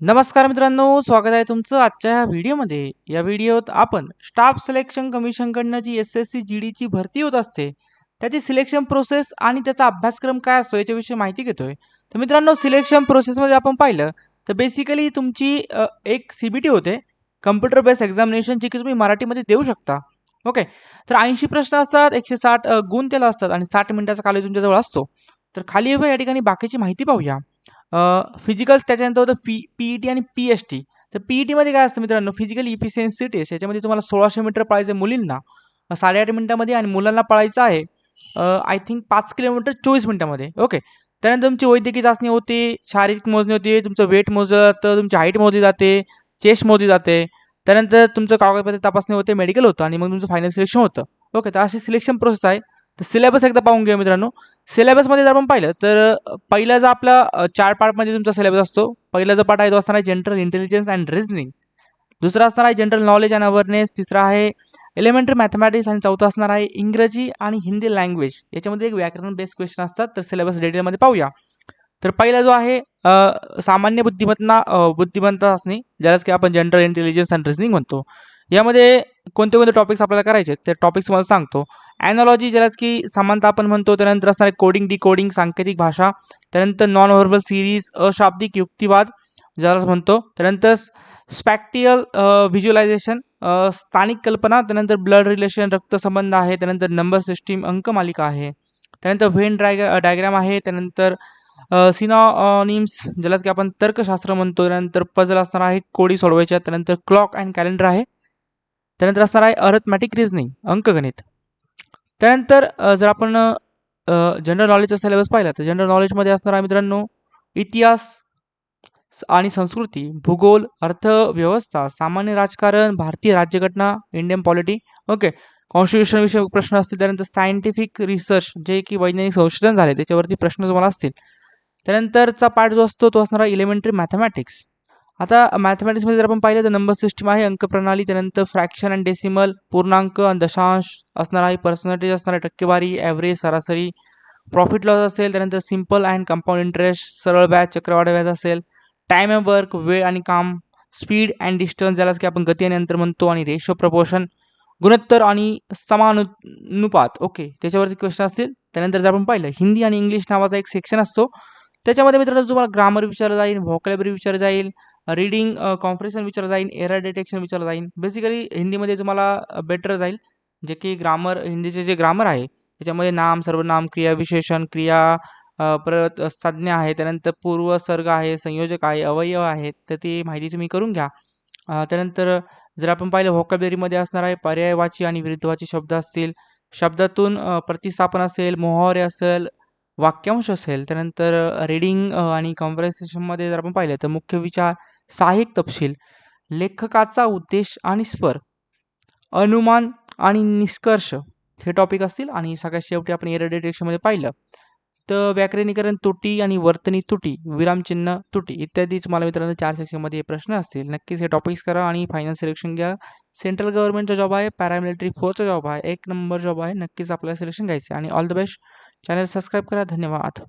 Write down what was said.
नमस्कार मित्रांनो स्वागत आहे तुमचं आजच्या ह्या व्हिडिओमध्ये. या व्हिडिओत आपण स्टाफ सिलेक्शन कमिशनकडनं जी एस एस सी जी डीची भरती होत असते त्याची सिलेक्शन प्रोसेस आणि त्याचा अभ्यासक्रम काय असतो याच्याविषयी माहिती घेतोय. तर मित्रांनो सिलेक्शन प्रोसेसमध्ये आपण पाहिलं तर बेसिकली तुमची एक सी बी टी होते. कम्प्युटर बेस्ड एक्झामिनेशन जी की तुम्ही मराठीमध्ये देऊ शकता. ओके तर ऐंशी प्रश्न असतात एकशे साठ गुण त्याला असतात आणि साठ मिनिटाचा कालावधी तुमच्याजवळ असतो. तर खाली हवं या ठिकाणी बाकीची माहिती पाहूया. फिजिकल त्याच्यानंतर होतं पी पी ई टी आणि पी एच टी तर पी ई टीमध्ये काय असतं मित्रांनो? फिजिकल इफिशियन्सी टेस्ट याच्यामध्ये तुम्हाला सोळाशे मीटर पळायचं आहे मुलींना. साडेआठ मिनिटामध्ये आणि मुलांना पळायचं आहे आय थिंक पाच किलोमीटर चोवीस मिनिटामध्ये. ओके त्यानंतर तुमची वैद्यकीय चाचणी होते शारीरिक मोजणी होते तुमचं वेट मोजलं जातं तुमची हाईट मोजली जाते चेस्ट मोजली जाते. त्यानंतर तुमचं कागदपत्र तपासणी होते मेडिकल होतं आणि मग तुमचं फायनल सिलेक्शन होतं. ओके तर अशी सिलेक्शन प्रोसेस आहे. तर सिलेबस एकदा पाहून घेऊ मित्रांनो. सिलेबसमध्ये जर आपण पाहिलं तर पहिला जो आपला चार पार्टमध्ये तुमचा सिलेबस असतो. पहिला जो पार्ट आहे तो असणार आहे जनरल इंटेलिजन्स अँड रिझनिंग दुसरा असणार आहे जनरल नॉलेज अँड अवेअरनेस तिसरा आहे एलिमेंटरी मॅथमॅटिक्स आणि चौथा असणार आहे इंग्रजी आणि हिंदी लँग्वेज याच्यामध्ये एक व्याकरण बेस्ड क्वेश्चन असतात. तर सिलेबस डिटेलमध्ये पाहूया. तर पहिला जो आहे सामान्य बुद्धिमत्ता बुद्धिमत्ता असणे ज्यालाच की आपण जनरल इंटेलिजन्स अँड रिझनिंग म्हणतो. यामध्ये कोणते कोणते टॉपिक्स आपल्याला करायचे आहेत, ते टॉपिक्स तुम्हाला सांगतो. ॲनॉलॉजी ज्यालाच की समानता आपण म्हणतो त्यानंतर असणार कोडिंग डिकोडिंग सांकेतिक भाषा त्यानंतर नॉन व्हर्बल सिरीज अशाब्दिक युक्तिवाद ज्याला म्हणतो. त्यानंतर स्पॅक्टियल व्हिज्युअलायझेशन स्थानिक कल्पना त्यानंतर ब्लड रिलेशन रक्तसंबंध आहे त्यानंतर नंबर सिस्टीम अंकमालिका आहे. त्यानंतर व्हेन ड्रायग डायग्राम आहे त्यानंतर सिनॉनिम्स ज्यालाच की आपण तर्कशास्त्र म्हणतो त्यानंतर पजल असणार आहे कोडी सोडवायच्या त्यानंतर क्लॉक अँड कॅलेंडर आहे. त्यानंतर असणार आहे अर्थमॅटिक रिझनिंग अंकगणित. त्यानंतर जर आपण जनरल नॉलेजचा सिलेबस पाहिला तर जनरल नॉलेजमध्ये असणार आहे मित्रांनो इतिहास आणि संस्कृती भूगोल अर्थव्यवस्था सामान्य राजकारण भारतीय राज्यघटना इंडियन पॉलिटी ओके कॉन्स्टिट्यूशन विषयक प्रश्न असतील त्यानंतर सायंटिफिक रिसर्च जे की वैज्ञानिक संशोधन झाले त्याच्यावरती प्रश्न तुम्हाला असतील. त्यानंतरचा पार्ट जो असतो तो असणारा इलिमेंटरी इलेमेंटरी मॅथमॅटिक्स आता मॅथमॅटिक्समध्ये जर आपण पाहिलं तर नंबर सिस्टीम आहे अंक प्रणाली त्यानंतर फ्रॅक्शन अँड डेसिमल पूर्णांक आणि दशांश असणार आहे पर्सेंटेज असणार आहे टक्केवारी ॲव्हरेज सरासरी. प्रॉफिट लॉस असेल त्यानंतर सिंपल अँड कंपाऊंड इंटरेस्ट सरळ व्याज चक्रवाढ व्याज असेल. टाईम अँड वर्क वेळ आणि काम स्पीड अँड डिस्टन्स ज्यालाच की आपण गती आणि अंतर म्हणतो आणि रेशो प्रपोर्शन गुणोत्तर आणि समानुपात. ओके त्याच्यावरती क्वेश्चन असतील. त्यानंतर जर आपण पाहिलं हिंदी आणि इंग्लिश नावाचा एक सेक्शन असतो. त्याच्यामध्ये मित्रांनो तुम्हाला ग्रामर विचारलं जाईल व्हॉकॅबरी विचारलं जाईल रीडिंग कॉम्प्रेशन विचारलं जाईल एरर डिटेक्शन विचारलं जाईल बेसिकली हिंदीमध्ये तुम्हाला बेटर जाईल. जे की ग्रामर हिंदीचे जे ग्रामर आहे त्याच्यामध्ये नाम सर्वनाम क्रिया विशेषण क्रिया परत संज्ञा आहे त्यानंतर पूर्वसर्ग आहे संयोजक आहे अवयव आहेत तर ती माहिती तुम्ही करून घ्या. त्यानंतर जर आपण पाहिलं व्होकॅबलरीमध्ये असणार आहे पर्यायवाची आणि विरुद्धवाची शब्द असतील. शब्दातून प्रतिस्थापन असेल मोहावरे असेल वाक्यांश असेल त्यानंतर रीडिंग आणि कॉम्प्रेसेशनमध्ये जर आपण पाहिलं तर मुख्य विचार सहाय्यक तपशील लेखकाचा उद्देश आणि स्वर अनुमान आणि निष्कर्ष हे टॉपिक असतील. आणि सगळ्यात शेवटी आपण एरर डिटेक्शनमध्ये पाहिलं. तर व्याकरणीकरण तुटी आणि वर्तनी तुटी विरामचिन्ह तुटी इत्यादी तुम्हाला मित्रांनो चार सेक्शनमध्ये हे प्रश्न असतील. नक्कीच हे टॉपिक्स करा आणि फायनल सिलेक्शन घ्या. सेंट्रल गव्हर्नमेंटचा जॉब आहे पॅरामिलिटरी फोर्सचा जॉब आहे एक नंबर जॉब आहे. नक्कीच आपल्याला सिलेक्शन घ्यायचं आणि all the best channel subscribe करा. धन्यवाद.